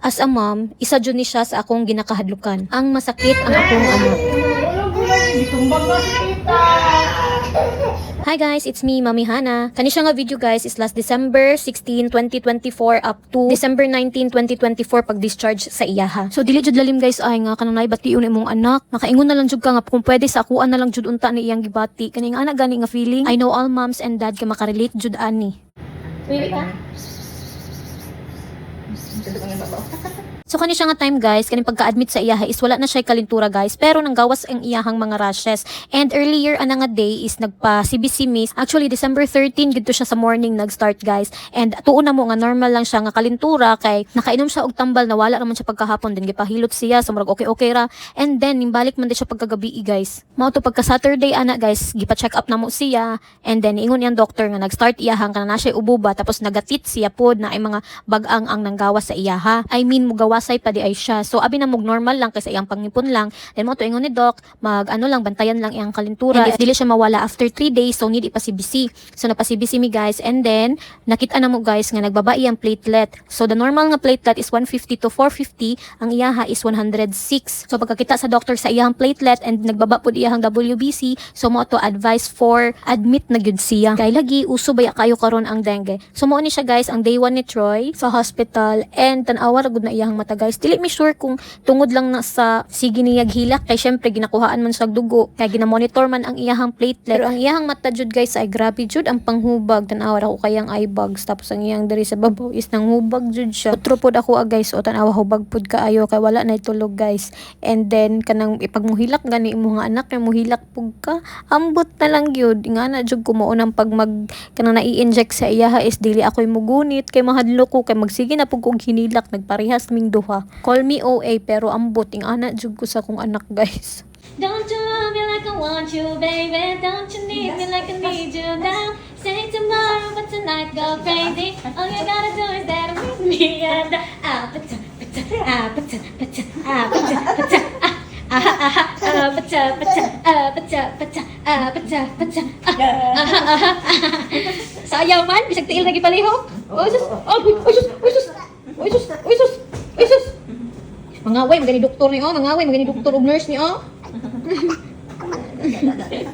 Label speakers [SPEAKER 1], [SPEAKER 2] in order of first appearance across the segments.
[SPEAKER 1] As a mom, isa jud ni siya sa akong ginakahadlukan. Ang masakit ang akong anak. Hi guys, it's me, Mami Hana. Kani siya nga video guys is last December 16, 2024 up to December 19, 2024 pag-discharge sa iyaha. So dili jud lalim guys ay nga kanang naibatiun imong anak. Nakaingon na lang jud ka nga kung pwede sa akuan na lang jud unta ni iyang gibati. Kani nga anak gani nga feeling. I know all moms and dad ka makarelate jud ani. 就是那个吧 So kani siya nga time guys, kani pagka-admit sa iyaha is wala na siya kalintura guys, pero nanggawas ang iyahang mga rashes. And earlier ana nga day is nagpa CBC miss. Actually December 13 gidto siya sa morning nag-start guys. And tuon na mo nga normal lang siya nga kalintura kay nakainom siya og tambal na wala naman siya pagkahapon din gipahilot siya so murag okay okay ra. And then nimbalik man di siya pagkagabi guys. Mao to pagka Saturday ana guys, gipa-check up na mo siya and then ingon iyang doctor nga nag-start iyahang kana na siya ububa tapos nagatit siya pod na ay mga bag-ang ang nanggawas sa iyaha. I mean mugawasay pa di ay siya. So abi na mug normal lang kaysa iyang pangipon lang. Then mo to ingon ni doc, mag ano lang bantayan lang iyang kalintura. And if dili siya mawala after 3 days, so need ipa CBC. So napa CBC mi guys and then nakita na mo guys nga nagbaba iyang platelet. So the normal nga platelet is 150 to 450, ang iyaha is 106. So pagkakita sa doctor sa iyang platelet and nagbaba pud iyang WBC, so mo to advice for admit na gyud siya. Kay lagi uso baya kayo karon ang dengue. So mo ni siya guys ang day 1 ni Troy sa hospital and tan-awa ra gud na iyang mata guys. Dili mi sure kung tungod lang na sa sige niya hilak kay syempre ginakuhaan man sa dugo. Kay ginamonitor man ang iyahang platelet. Pero ang iyahang mata jud guys ay grabe jud. Ang panghubag. Tan-awa ra ko kayang eye bags tapos ang iyang diri sa babaw is nang hubag jud siya. Utro pod ako ah, guys. O tan-awa hubag pod kaayo. Kay wala na tulog guys. And then kanang ipagmuhilak gani imo nga anak kay muhilak pug ka. Ambot na lang gyud nga na jud ko mao nang pag mag kanang nai-inject sa iyaha is dili ako'y mugunit. Kay mahadlo ko kay magsige na pug kog hinilak. Nagparehas ming duha. Call me OA pero ambot ing ana jud ko sa kong anak guys.
[SPEAKER 2] Don't you love me like I want you, baby? Don't you need me like I need you now? Say tomorrow, but tonight go crazy. All you gotta do is that with me and ah, pata, pata, ah, pata, pata, ah, pata, pata, ah. Ah, ah, ah, ah, ah, ah, ah, ah, ah, ah. Sayang man, bisag tiil lagi palihok. Oh, oh, oh, oh, oh, sus, oh, sus, oh, sus. Mga way, magani doktor ni oh, mga way, magani doktor ug nurse ni oh.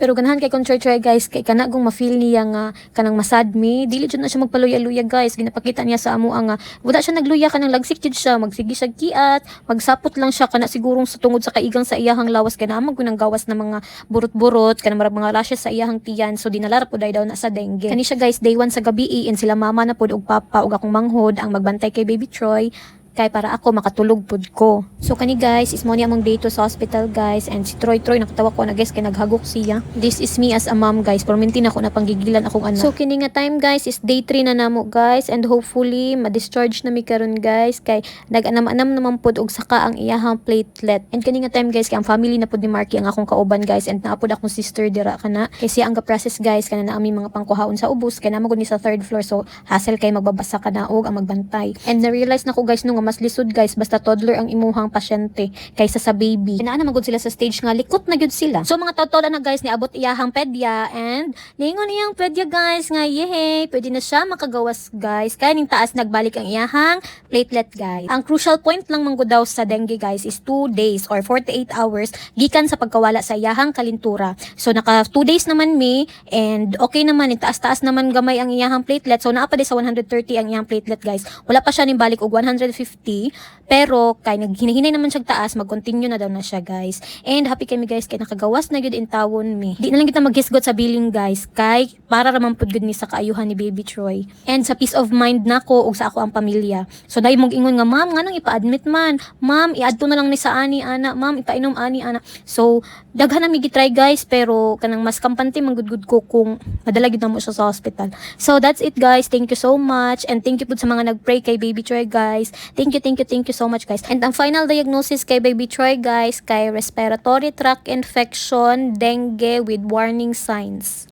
[SPEAKER 1] Pero ganahan kay kung try guys kay kana kung ma-feel niya nga kanang masad mi. Dili jud na siya magpaluya-luya guys. Ginapakita niya sa amo ang nga wala siya nagluya kanang lagsik jud siya. Magsigi siya kiat magsapot lang siya. Kana sigurong sa tungod sa kaigang sa iyahang lawas kana amag nang gawas na mga burot-burot kana marag mga rashes sa iyahang tiyan. So dinala ra pud ay daw na sa dengue. Kani siya guys day 1 sa gabi and sila mama na pud og papa ug akong manghod ang magbantay kay baby Troy kay para ako makatulog pud ko. So kani guys, is mo ni among day to sa hospital guys and si Troy Troy nakatawa ko na guys kay naghagok siya. This is me as a mom guys, perminti na ko na panggigilan akong anak. So kini nga time guys is day 3 na namo guys and hopefully ma-discharge na mi karon guys kay nag-anam-anam naman pud og saka ang iyahang platelet. And kani nga time guys kay ang family na pud ni Marky ang akong kauban guys and naapod akong sister dira kana kay siya ang ga-process guys kana na aming mga pangkuhaon sa ubos kay namo gud ni sa third floor so hassle kay magbabasa ka na og ang magbantay. And na-realize na ko guys nung mas lisod guys basta toddler ang imuhang pasyente kaysa sa baby. Inaan naman sila sa stage nga likot na gud sila. So mga tawtola na guys niabot iyahang pedya and ningon iyang pedya guys nga yehey pwede na siya makagawas guys. Kaya ning taas nagbalik ang iyahang platelet guys. Ang crucial point lang man gud daw sa dengue guys is 2 days or 48 hours gikan sa pagkawala sa iyahang kalintura. So naka 2 days naman mi and okay naman itaas-taas naman gamay ang iyahang platelet. So naa pa sa 130 ang iyang platelet guys. Wala pa siya ning balik og 150 pero kay naghinahinay naman siya taas mag-continue na daw na siya guys. And happy kami guys kay nakagawas na gyud in tawon mi. Di na lang kita maghisgot sa billing guys kay para raman pud gud ni sa kaayuhan ni baby Troy. And sa peace of mind nako ug sa ako ang pamilya. So dai mong ingon nga ma'am nganong ipa-admit man. Ma'am i-adto na lang ni sa ani ana. Ma'am ipainom ani ana. So daghan na mi gitry guys pero kanang mas kampante manggudgud ko kung madala gyud na mo siya sa hospital. So that's it guys. Thank you so much and thank you pud sa mga nagpray kay baby Troy guys. Thank you, thank you, thank you so much guys. And ang final diagnosis kay baby Troy guys kay respiratory tract infection, dengue with warning signs.